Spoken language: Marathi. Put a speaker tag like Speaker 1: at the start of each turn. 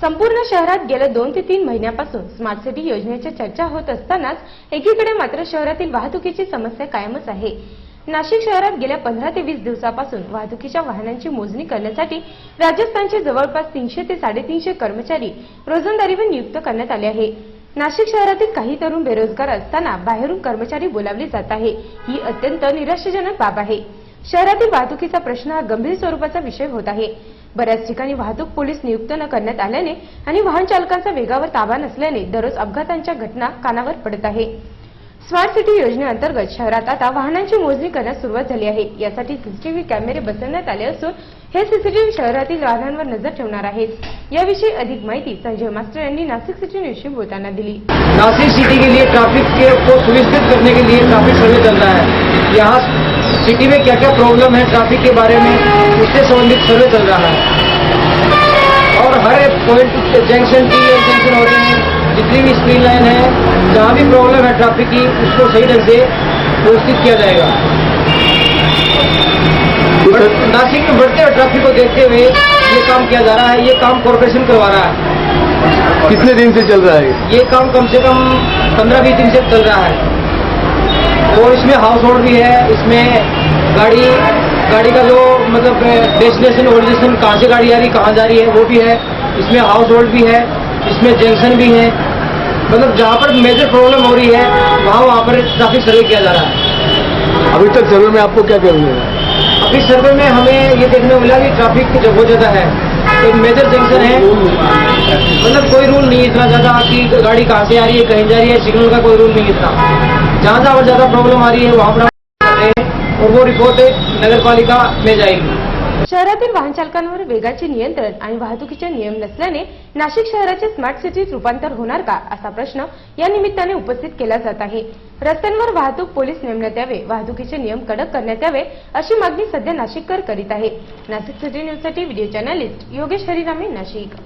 Speaker 1: संपूर्ण शहरात गेल्या दोन ते तीन महिन्यापासून स्मार्ट सिटी योजनेची चर्चा होत असतानाच एकीकडे मात्र शहरातील वाहतुकीची समस्या कायमच आहे. नाशिक शहरात गेल्या पंधरा ते वीस दिवसापासून वाहतुकीच्या वाहनांची मोजणी करण्यासाठी राजस्थानचे जवळपास तीनशे ते साडेतीनशे कर्मचारी रोजंदारीवर नियुक्त करण्यात आले आहे. नाशिक शहरातील काही तरुण बेरोजगार असताना बाहेरून कर्मचारी बोलावले जात आहे. ही अत्यंत निराशाजनक बाब आहे. शहरातील वाहतुकीचा प्रश्न हा गंभीर स्वरूपाचा विषय होत आहे. बऱ्याच ठिकाणी वाहतूक पोलीस नियुक्त न करण्यात आल्याने आणि वाहन चालकांचा वेगावर ताबा नसल्याने दररोज अपघातांच्या घटना कानावर पडत आहे. स्मार्ट सिटी योजनेअंतर्गत शहरात आता वाहनांची मोजणी करण्यास सुरुवात झाली आहे. यासाठी सीसीटीव्ही कॅमेरे बसवण्यात आले असून हे सीसीटीव्ही शहरातील वाहनांवर नजर ठेवणार आहेत. याविषयी अधिक माहिती संजय मास्टर यांनी नाशिक सिटी न्यूजशी बोलताना दिली.
Speaker 2: नासिक सिटी के लिए ट्रैफिक को सुनिश्चित करने के लिए ट्रैफिक सर्वे चल रहा है. यहाँ सिटी में क्या क्या प्रॉब्लम है ट्रैफ़िक के बारे में उससे संबंधित सर्वे चल रहा है। और हर एक पॉइंट जंक्शन टी जंक्शन हो रहे हैं। जितनी भी स्क्रीन लाइन है जहाँ भी प्रॉब्लम है ट्रैफ़िक की उसको सही ढंग से व्यवस्थित किया जाएगा। नासिक में बढ़ते हुए ट्रैफ़िक को देखते हुए ये काम किया जा रहा है ये काम कॉरपोरेशन करवा रहा है।
Speaker 3: कितने दिन से चल रहा है
Speaker 2: ये काम कम से कम पंद्रह बीस दिन से चल रहा है। और इसमें हाउस होल्ड भी है इसमें गाड़ी गाड़ी का जो मतलब डेस्टिनेशन ओरिजिनेशन कहाँ से गाड़ी आ रही कहाँ जा रही है वो भी है। इसमें हाउस होल्ड भी है इसमें जंक्शन भी है। मतलब जहाँ पर मेजर प्रॉब्लम हो रही है वहाँ वहाँ पर ट्रैफ़िक सर्वे किया जा रहा है।
Speaker 3: अभी तक सर्वे में आपको क्या मिला
Speaker 2: अभी सर्वे में हमें ये देखने को मिला कि ट्रैफ़िक बहुत ज़्यादा है। एक मेजर जंक्शन है। मतलब कोई रूल नहीं है इतना ज़्यादा कि गाड़ी कहाँ से आ रही है कहीं जा रही है सिग्नल का कोई रूल नहीं है इतना। जहाँ जहाँ पर ज़्यादा प्रॉब्लम आ रही है वहाँ पर और वो रिपोर्ट नगर पालिका में जाएगी।
Speaker 1: शहरातील वाहन चालकांवर वेगाचे नियंत्रण आणि वाहतुकीचे नियम नसल्याने नाशिक शहराचे स्मार्ट सिटीत रूपांतर होणार का असा प्रश्न या निमित्ताने उपस्थित केला जात आहे. रस्त्यांवर वाहतूक पोलीस नेमण्यात यावे वाहतुकीचे नियम कडक करण्यात यावे अशी मागणी सध्या नाशिककर करीत आहे. नाशिक सिटी न्यूजसाठी व्हिडिओ जर्नलिस्ट योगेश हरिरामे नाशिक.